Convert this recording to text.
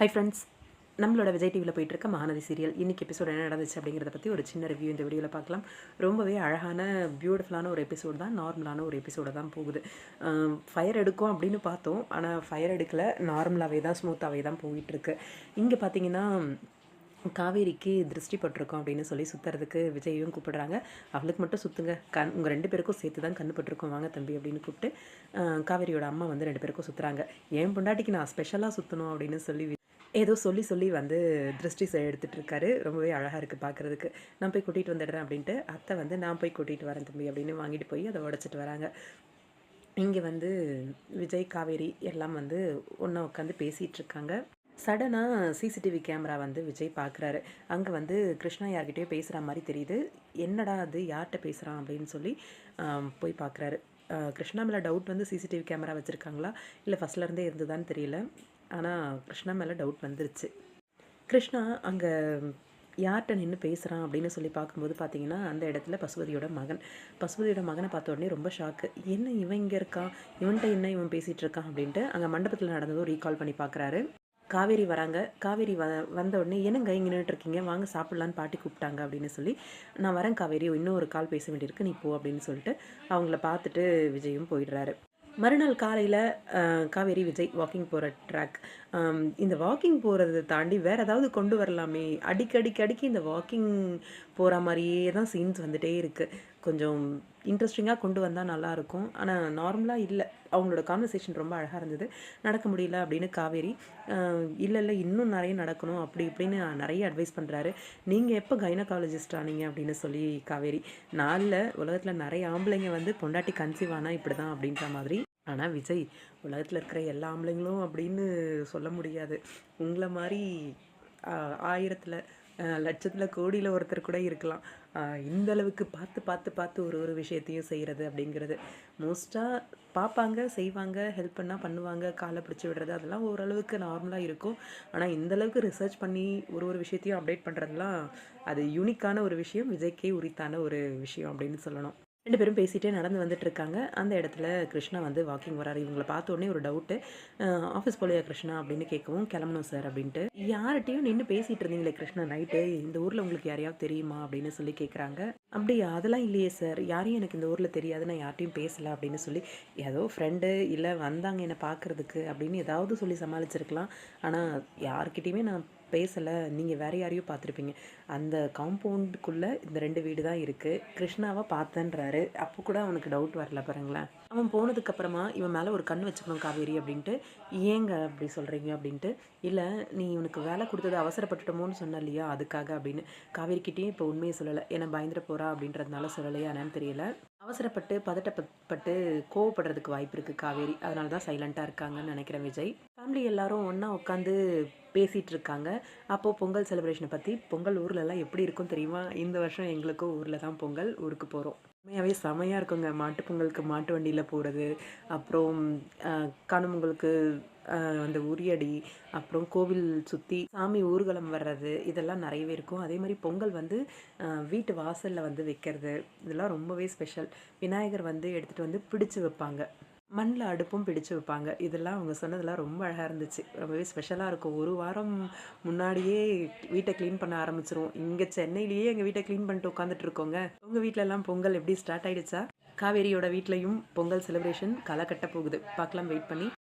Hi friends நம்மளோட விஜய் டிவியில் போயிட்டு இருக்க மகாநதி சீரியல் இன்னைக்கு எபிசோட் என்ன நடந்துச்சு அப்படிங்கிறத பற்றி ஒரு சின்ன ரிவ்யூ இந்த வீடியோவில் பார்க்கலாம். ரொம்பவே அழகான பியூட்டிஃபுல்லான ஒரு எபிசோட் தான். நார்மலான ஒரு எபிசோடு தான் போகுது. ஃபயர் எடுக்கும் அப்படின்னு பார்த்தோம். ஆனால் ஃபயர் எடுக்கல. நார்மலாகவே தான் ஸ்மூத்தாகவே தான் போயிட்டுருக்கு. இங்கே பார்த்தீங்கன்னா காவேரிக்கு திருஷ்டி பட்டிருக்கோம் அப்படின்னு சொல்லி சுற்றுறதுக்கு விஜயும் கூப்பிடுறாங்க. அவளுக்கு மட்டும் சுற்றுங்க கண் உங்கள் ரெண்டு பேருக்கும் சேர்த்து தான் கண்ணு பட்டிருக்கோம். வாங்க தம்பி அப்படின்னு கூப்பிட்டு காவேரியோட அம்மா வந்து ரெண்டு பேருக்கும் சுற்றுறாங்க என் பொண்டாட்டிக்கு நான் ஸ்பெஷலாக சுற்றணும் அப்படின்னு சொல்லி ஏதோ சொல்லி சொல்லி வந்து திருஷ்டி செ- எடுத்துட்டு இருக்காரு ரொம்பவே அழகாக இருக்குது பார்க்குறதுக்கு நான் போய் கூட்டிகிட்டு வந்துடுறேன் அப்படின்ட்டு அத்தை வந்து நான் போய் கூட்டிகிட்டு வரேன் தம்பி அப்படின்னு வாங்கிட்டு போய் அதை உடச்சிட்டு வராங்க. இங்கே வந்து விஜய் காவேரி எல்லாம் வந்து ஒன்றா உட்காந்து பேசிகிட்டு இருக்காங்க சடனாக சிசிடிவி கேமரா வந்து விஜய் பார்க்குறாரு அங்கே வந்து கிருஷ்ணா யார்கிட்டயோ பேசுகிற மாதிரி தெரியுது. என்னடா அது யார்கிட்ட பேசுகிறான் அப்படின்னு சொல்லி போய் பார்க்குறாரு கிருஷ்ணா மேலே டவுட் வந்து சிசிடிவி கேமரா வச்சுருக்காங்களா? இல்லை ஃபஸ்ட்லேருந்தே இருந்ததான்னு தெரியல. ஆனால் கிருஷ்ணா மேலே டவுட் வந்துருச்சு. கிருஷ்ணா அங்கே யார்கிட்ட நின்று பேசுகிறான் அப்படின்னு சொல்லி பார்க்கும்போது பார்த்தீங்கன்னா அந்த இடத்துல பசுபதியோட மகன். பசுபதியோட மகனை பார்த்த உடனே ரொம்ப ஷாக்கு என்ன இவன் இங்கே இருக்கான் இவன்கிட்ட என்ன இவன் பேசிகிட்டு இருக்கான்? அப்படின்ட்டு அங்கே மண்டபத்தில் நடந்ததும் ரீகால் பண்ணி பார்க்குறாரு காவேரி வராங்க. காவேரி வ வந்த உடனே என்னங்க இங்கே நின்றுட்டுருக்கீங்க வாங்க சாப்பிட்லான்னு பாட்டி கூப்பிட்டாங்க அப்படின்னு சொல்லி நான் வரேன் காவேரி. இன்னும் ஒரு கால் பேச வேண்டியிருக்கு. நீ போ அப்படின்னு சொல்லிட்டு அவங்கள பார்த்துட்டு விஜயும் போயிடுறாரு. மறுநாள் காலையில் காவேரி விஜய் வாக்கிங் போகிற ட்ராக் இந்த வாக்கிங் போகிறத தாண்டி வேறு ஏதாவது கொண்டு வரலாமே. அடிக்கடிக்கு அடிக்கி இந்த வாக்கிங் போகிற மாதிரியே தான் சீன்ஸ் வந்துகிட்டே இருக்குது கொஞ்சம் இன்ட்ரெஸ்டிங்காக கொண்டு வந்தால் நல்லாயிருக்கும் ஆனால் நார்மலாக இல்லை. அவங்களோட கான்வர்சேஷன் ரொம்ப அழகாக இருந்தது. நடக்க முடியல அப்படின்னு காவேரி இல்லை இல்லை இன்னும் நிறைய நடக்கணும். அப்படி இப்படின்னு நிறைய அட்வைஸ் பண்ணுறாரு நீங்கள் எப்போ கைனகாலஜிஸ்ட் ஆனீங்க அப்படின்னு சொல்லி காவேரி நாளில் உலகத்தில் நிறைய ஆம்பளைங்க வந்து பொண்டாட்டி கன்சீவ் ஆனால் இப்படி தான் அப்படின்ற மாதிரி ஆனால் விஜய் உலகத்தில் இருக்கிற எல்லா ஆம்பளைங்களும் அப்படின்னு சொல்ல முடியாது. உங்களை மாதிரி ஆயிரத்தில் லட்சத்தில் கோடியில் ஒருத்தர் கூட இருக்கலாம். இந்த அளவுக்கு பார்த்து பார்த்து பார்த்து ஒரு ஒரு விஷயத்தையும் செய்கிறது அப்படிங்கிறது. மோஸ்ட்டாக பார்ப்பாங்க செய்வாங்க ஹெல்ப் பண்ணால் பண்ணுவாங்க காலை பிடிச்சி விடுறது அதெல்லாம் ஓரளவுக்கு நார்மலாக இருக்கும். ஆனால் இந்தளவுக்கு ரிசர்ச் பண்ணி ஒரு ஒரு விஷயத்தையும் அப்டேட் பண்ணுறதுலாம் அது யூனிக்கான ஒரு விஷயம் விஜய்க்கே உரித்தான ஒரு விஷயம் அப்படின்னு சொல்லணும். ரெண்டு பேரும் பேசிகிட்டே நடந்து வந்துட்டு இருக்காங்க அந்த இடத்துல கிருஷ்ணா வந்து வாக்கிங் வராரு இவங்களை பார்த்தோன்னே ஒரு டவுட்டு ஆஃபீஸ் போலையா கிருஷ்ணா? அப்படின்னு கேட்கவும் கிளம்பணும் சார் அப்படின்ட்டு. யார்கிட்டையும் நின்று பேசிகிட்டு இருந்தீங்களே கிருஷ்ணா நைட்டு இந்த ஊரில் உங்களுக்கு யாரையாவது தெரியுமா? அப்படின்னு சொல்லி கேட்குறாங்க அப்படியா? அதெல்லாம் இல்லையே சார் யாரையும் எனக்கு இந்த ஊரில் தெரியாது. நான் யார்ட்டையும் பேசலை அப்படின்னு சொல்லி ஏதோ ஃப்ரெண்டு இல்லை வந்தாங்க என்னை பார்க்குறதுக்கு அப்படின்னு ஏதாவது சொல்லி சமாளிச்சிருக்கலாம். ஆனால் யார்கிட்டையுமே நான் பேசலை நீங்கள் வேற யாரையும் பார்த்துருப்பீங்க. அந்த காம்பவுண்டுக்குள்ளே இந்த ரெண்டு வீடு தான் இருக்குது கிருஷ்ணாவை பார்த்தேன்றாரு. அப்போ கூட அவனுக்கு டவுட் வரல பாருங்களேன். அவன் போனதுக்கப்புறமா இவன் மேலே ஒரு கண் வச்சுக்கணும் காவேரி அப்படின்ட்டு ஏங்க அப்படி சொல்கிறீங்க அப்படின்ட்டு இல்லை நீ இவனுக்கு வேலை கொடுத்தது அவசரப்பட்டுட்டோமோன்னு சொன்ன இல்லையா அதுக்காக? அப்படின்னு. காவேரிக்கிட்டேயும் இப்போ உண்மையை சொல்லலை. ஏன்னா பயந்துட போகிறா அப்படின்றதுனால சொல்லலையா என்னன்னு தெரியல. அவசரப்பட்டு பதட்டப்பட்டு கோவப்படுறதுக்கு வாய்ப்பு இருக்குது காவேரி. அதனால தான் சைலண்ட்டாக இருக்காங்கன்னு நினைக்கிறேன் விஜய். ஃபேமிலி எல்லாரும் ஒன்றா உட்காந்து பேசிகிட்டு இருக்காங்க அப்போது பொங்கல் செலிப்ரேஷனை பற்றி பொங்கல் ஊர்லலாம் எப்படி இருக்கும் தெரியுமா? இந்த வருஷம் எங்களுக்கும் ஊரில் தான் பொங்கல் ஊருக்கு போகிறோம் உண்மையாகவே செமையாக இருக்குங்க. மாட்டு பொங்கலுக்கு மாட்டு வண்டியில் போகிறது அப்புறம் ஆஹ், காணும் அந்த உரியடி அப்புறம் கோவில் சுற்றி சாமி ஊர்வலம் வர்றது இதெல்லாம் நிறையவே இருக்கும். அதே மாதிரி பொங்கல் வந்து வீட்டு வாசலில் வந்து வைக்கிறது இதெல்லாம் ரொம்பவே ஸ்பெஷல் விநாயகர் வந்து எடுத்துகிட்டு வந்து பிடிச்சு வைப்பாங்க. மண்ணில் அடுப்பும் பிடிச்சு வைப்பாங்க. இதெல்லாம் அவங்க சொன்னதெல்லாம் ரொம்ப அழகாக இருந்துச்சு. ரொம்பவே ஸ்பெஷலாக இருக்கும். ஒரு வாரம் முன்னாடியே வீட்டை க்ளீன் பண்ண ஆரம்பிச்சிருவோம். இங்கே சென்னையிலேயே எங்கள் வீட்டை க்ளீன் பண்ணிட்டு உட்காந்துட்டு இருக்கோங்க. உங்கள் வீட்டிலலாம் பொங்கல் எப்படி ஸ்டார்ட் ஆயிடுச்சா? காவேரியோட வீட்லேயும் பொங்கல் செலிப்ரேஷன் களை கட்ட போகுது. பார்க்கலாம் வெயிட் பண்ணி.